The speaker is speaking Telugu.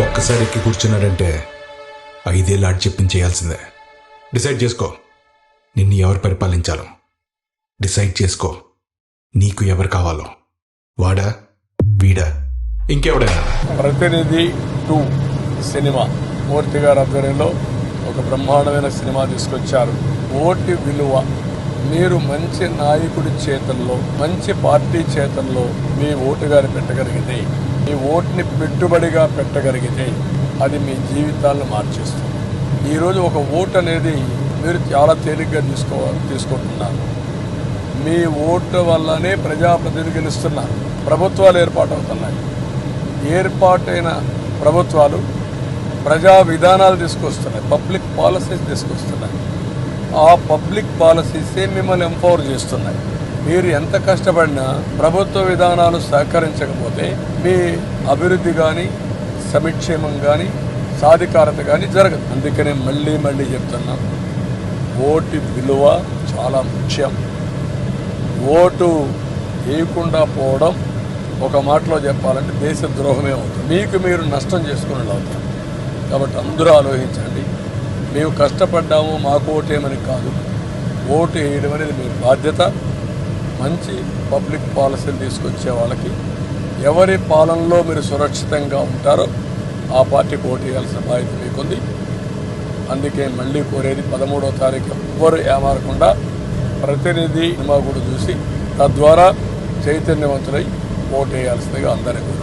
ఒక్కసారి ఎక్కి కూర్చున్నాడంటే ఐదేళ్ళు ఆడి చెప్పించేయాల్సిందే డిసైడ్ చేసుకో. నిన్ను ఎవరు పరిపాలించాలో. డిసైడ్ చేసుకో. నీకు ఎవరు కావాలో. వాడా? వీడా? ఇంకెవడైనా? ప్రతినిధి టూ సినిమా. మూర్తి గారి ఆధ్వర్యంలో ఒక బ్రహ్మాండమైన సినిమా తీసుకొచ్చారు. ఓటి విలువ. మీరు మంచి నాయకుడి చేతల్లో మంచి పార్టీ చేతల్లో మీ ఓటుగారు పెట్టగలిగితే మీ ఓటుని పెట్టుబడిగా పెట్టగలిగితే అది మీ జీవితాలను మార్చేస్తుంది. ఈరోజు ఒక ఓటు అనేది మీరు చాలా తేలిగ్గా తీసుకో తీసుకుంటున్నారు. మీ ఓటు వల్లనే ప్రజాప్రతినిధి గెలుస్తున్నారు. ప్రభుత్వాలు ఏర్పాటవుతున్నాయి. ఏర్పాటైన ప్రభుత్వాలు ప్రజా విధానాలు తీసుకొస్తున్నాయి. Public policies తీసుకొస్తున్నాయి. ఆ పబ్లిక్ పాలసీసే మిమ్మల్ని ఎంపవర్ చేస్తున్నాయి. మీరు ఎంత కష్టపడినా ప్రభుత్వ విధానాలు సహకరించకపోతే మీ అభివృద్ధి కానీ సమిక్షేమం కానీ సాధికారత కానీ జరగదు. అందుకనే మళ్ళీ మళ్ళీ చెప్తున్నాం ఓటు విలువ చాలా ముఖ్యం. ఓటు వేయకుండా పోవడం ఒక మాటలో చెప్పాలంటే దేశ ద్రోహమే అవుతుంది. మీకు మీరు నష్టం చేసుకునేలా అవుతారు కాబట్టి అందరూ ఆలోచించండి. మేము కష్టపడ్డాము మాకు ఓటేమని కాదు. ఓటు వేయడం అనేది మీ బాధ్యత. మంచి పబ్లిక్ పాలసీలు తీసుకొచ్చే వాళ్ళకి ఎవరి పాలనలో మీరు సురక్షితంగా ఉంటారో ఆ పార్టీకి ఓటు వేయాల్సిన బాధ్యత మీకుంది. అందుకే మళ్ళీ కోరేది పదమూడవ తారీఖు ఎవ్వరు ఏమారకుండా ప్రతినిధి సినిమా కూడా చూసి తద్వారా చైతన్యవంతులై ఓటు వేయాల్సిందిగా అందరికీ